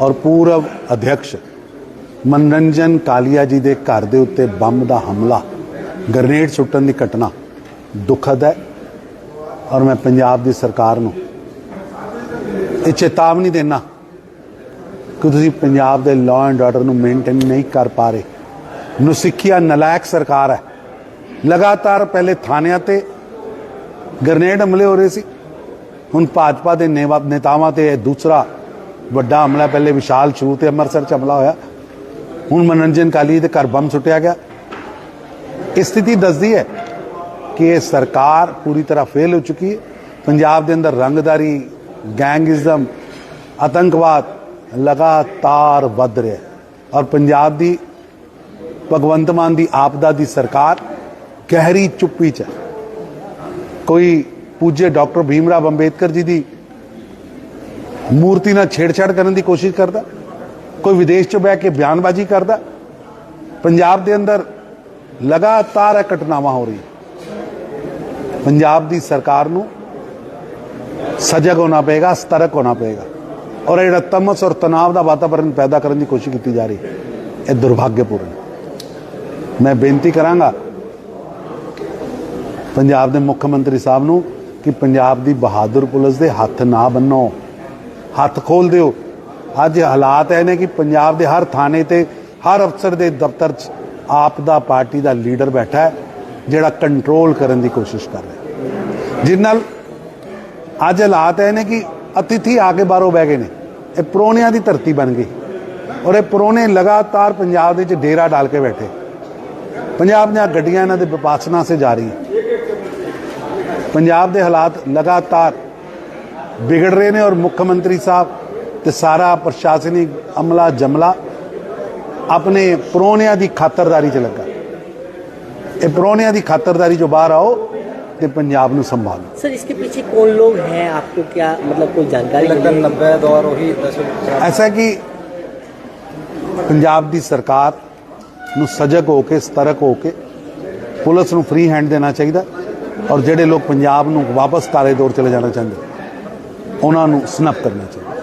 ਔਰ ਪੂਰਬ ਅਧਿਕਸ਼ ਮਨਰੰਜਨ ਕਾਲੀਆ ਜੀ ਦੇ ਘਰ ਦੇ ਉੱਤੇ ਬੰਬ ਦਾ ਹਮਲਾ, ਗ੍ਰਨੇਡ ਸੁੱਟਣ ਦੀ ਘਟਨਾ ਦੁਖਦ ਹੈ ਔਰ ਮੈਂ ਪੰਜਾਬ ਦੀ ਸਰਕਾਰ ਨੂੰ ਇਹ ਚੇਤਾਵਨੀ ਦੇਣਾ ਕਿ ਤੁਸੀਂ ਪੰਜਾਬ ਦੇ ਲਾਅ ਐਂਡ ਆਰਡਰ ਨੂੰ ਮੇਨਟੇਨ ਨਹੀਂ ਕਰ ਪਾ ਰਹੇ। ਨੁਸਿੱਖਿਆ ਨਲਾਇਕ ਸਰਕਾਰ ਹੈ। ਲਗਾਤਾਰ ਪਹਿਲੇ ਥਾਣਿਆਂ ਤੇ ਗ੍ਰਨੇਡ ਹਮਲੇ ਹੋ ਰਹੇ ਸੀ। ਹੁਣ ਭਾਜਪਾ ਦੇ ਨੇਵਾ- ਨੇਤਾਵਾਂ ਤੇ ਇਹ ਦੂਸਰਾ ਵੱਡਾ ਹਮਲਾ ਪਹਿਲੇ ਵਿਸ਼ਾਲ ਸ਼ੁਰੂ ਤੇ ਅੰਮ੍ਰਿਤਸਰ ਚ ਹਮਲਾ ਹੋਇਆ। ਹੁਣ ਮਨੋਰੰਜਨ ਕਾਲੀ ਦੇ ਘਰ ਬੰਬ ਸੁੱਟਿਆ ਗਿਆ। ਇਹ ਸਥਿਤੀ ਦੱਸਦੀ ਹੈ ਕਿ ਇਹ ਸਰਕਾਰ ਪੂਰੀ ਤਰ੍ਹਾਂ ਫੇਲ ਹੋ ਚੁੱਕੀ ਹੈ। ਪੰਜਾਬ ਦੇ ਅੰਦਰ ਰੰਗਦਾਰੀ ਗੈਂਗਿਜ਼ਮ ਆਤੰਕਵਾਦ ਲਗਾਤਾਰ ਵੱਧ ਰਿਹਾ ਹੈ। ਔਰ ਪੰਜਾਬ ਦੀ ਭਗਵੰਤ ਮਾਨ ਦੀ ਆਪਦਾ ਦੀ ਸਰਕਾਰ ਗਹਿਰੀ ਚੁੱਪੀ ਚ ਹੈ। ਕੋਈ ਪੂਜੇ ਡਾਕਟਰ ਭੀਮਰਾਵ ਅੰਬੇਦਕਰ ਜੀ ਦੀ ਮੂਰਤੀ ਨਾਲ ਛੇੜਛਾੜ ਕਰਨ ਦੀ ਕੋਸ਼ਿਸ਼ ਕਰਦਾ, ਕੋਈ ਵਿਦੇਸ਼ 'ਚ ਬਹਿ ਕੇ ਬਿਆਨਬਾਜ਼ੀ ਕਰਦਾ, ਪੰਜਾਬ ਦੇ ਅੰਦਰ ਲਗਾਤਾਰ ਇਹ ਘਟਨਾਵਾਂ ਹੋ ਰਹੀਆਂ। ਪੰਜਾਬ ਦੀ ਸਰਕਾਰ ਨੂੰ ਸਜਗ ਹੋਣਾ ਪਏਗਾ, ਸਤਰਕ ਹੋਣਾ ਪਏਗਾ ਔਰ ਇਹ ਜਿਹੜਾ ਤਮਸ ਔਰ ਤਣਾਅ ਦਾ ਵਾਤਾਵਰਣ ਪੈਦਾ ਕਰਨ ਦੀ ਕੋਸ਼ਿਸ਼ ਕੀਤੀ ਜਾ ਰਹੀ ਹੈ, ਇਹ ਦੁਰਭਾਗਯਪੂਰਨ ਮੈਂ ਬੇਨਤੀ ਕਰਾਂਗਾ ਪੰਜਾਬ ਦੇ ਮੁੱਖ ਮੰਤਰੀ ਸਾਹਿਬ ਨੂੰ ਕਿ ਪੰਜਾਬ ਦੀ ਬਹਾਦਰ ਪੁਲਿਸ ਦੇ ਹੱਥ ਨਾ ਬੰਨੋ। ਹੱਥ ਖੋਲ ਦਿਓ ਅੱਜ ਹਾਲਾਤ ਇਹ ਨੇ ਕਿ ਪੰਜਾਬ ਦੇ ਹਰ ਥਾਣੇ ਤੇ, ਹਰ ਅਫਸਰ ਦੇ ਦਫ਼ਤਰ 'ਚ ਆਪ ਦਾ ਪਾਰਟੀ ਦਾ ਲੀਡਰ ਬੈਠਾ ਹੈ, ਜਿਹੜਾ ਕੰਟਰੋਲ ਕਰਨ ਦੀ ਕੋਸ਼ਿਸ਼ ਕਰ ਰਿਹਾ ਜਿਸ ਨਾਲ ਅੱਜ ਹਾਲਾਤ ਇਹ ਨੇ ਕਿ ਅਤਿਥੀ ਆ ਕੇ ਬਾਹਰੋਂ ਬਹਿ ਗਏ ਨੇ। ਇਹ ਪ੍ਰੋਣਿਆਂ ਦੀ ਧਰਤੀ ਬਣ ਗਈ। ਔਰ ਇਹ ਪ੍ਰੋਣੇ ਲਗਾਤਾਰ ਪੰਜਾਬ ਦੇ ਵਿੱਚ ਡੇਰਾ ਡਾਲ ਕੇ ਬੈਠੇ। ਪੰਜਾਬ ਦੀਆਂ ਗੱਡੀਆਂ ਇਹਨਾਂ ਦੇ ਵਿਪਾਸਨਾ ਸੇ ਜਾ ਰਹੀ ਪੰਜਾਬ ਦੇ ਹਾਲਾਤ ਲਗਾਤਾਰ ਵਿਗੜ ਰਹੇ ਨੇ ਔਰ ਮੁੱਖ ਮੰਤਰੀ ਸਾਹਿਬ ਤੇ ਸਾਰਾ ਪ੍ਰਸ਼ਾਸਨਿਕ ਅਮਲਾ ਜਮਲਾ ਆਪਣੇ ਪ੍ਰੋਣਿਆਂ ਦੀ ਖਾਤਰਦਾਰੀ 'ਚ ਲੱਗਾ ਇਹ ਪ੍ਰੋਣਿਆਂ ਦੀ ਖਾਤਰਦਾਰੀ ਜੋ ਬਾਹਰ ਆਓ ਤੇ ਪੰਜਾਬ ਨੂੰ ਸੰਭਾਲੋ सर इसके पीछे कौन लोग हैं आपको क्या मतलब कोई जानकारी लगता मिली है? नब्बे दौर वही दस ਐਸਾ ਕਿ ਪੰਜਾਬ ਦੀ ਸਰਕਾਰ ਨੂੰ ਸਜਗ ਹੋ ਕੇ ਸਤਰਕ ਹੋ ਕੇ ਪੁਲਿਸ ਨੂੰ ਫ੍ਰੀ ਹੈਂਡ ਦੇਣਾ ਚਾਹੀਦਾ ਔਰ ਜਿਹੜੇ ਲੋਕ ਪੰਜਾਬ ਨੂੰ ਵਾਪਸ ਕਾਲੇ ਦੌਰ ਚਲੇ ਜਾਣਾ ਚਾਹੁੰਦੇ ਉਹਨਾਂ ਨੂੰ ਸਨਪ ਕਰਨਾ ਚਾਹੀਦਾ।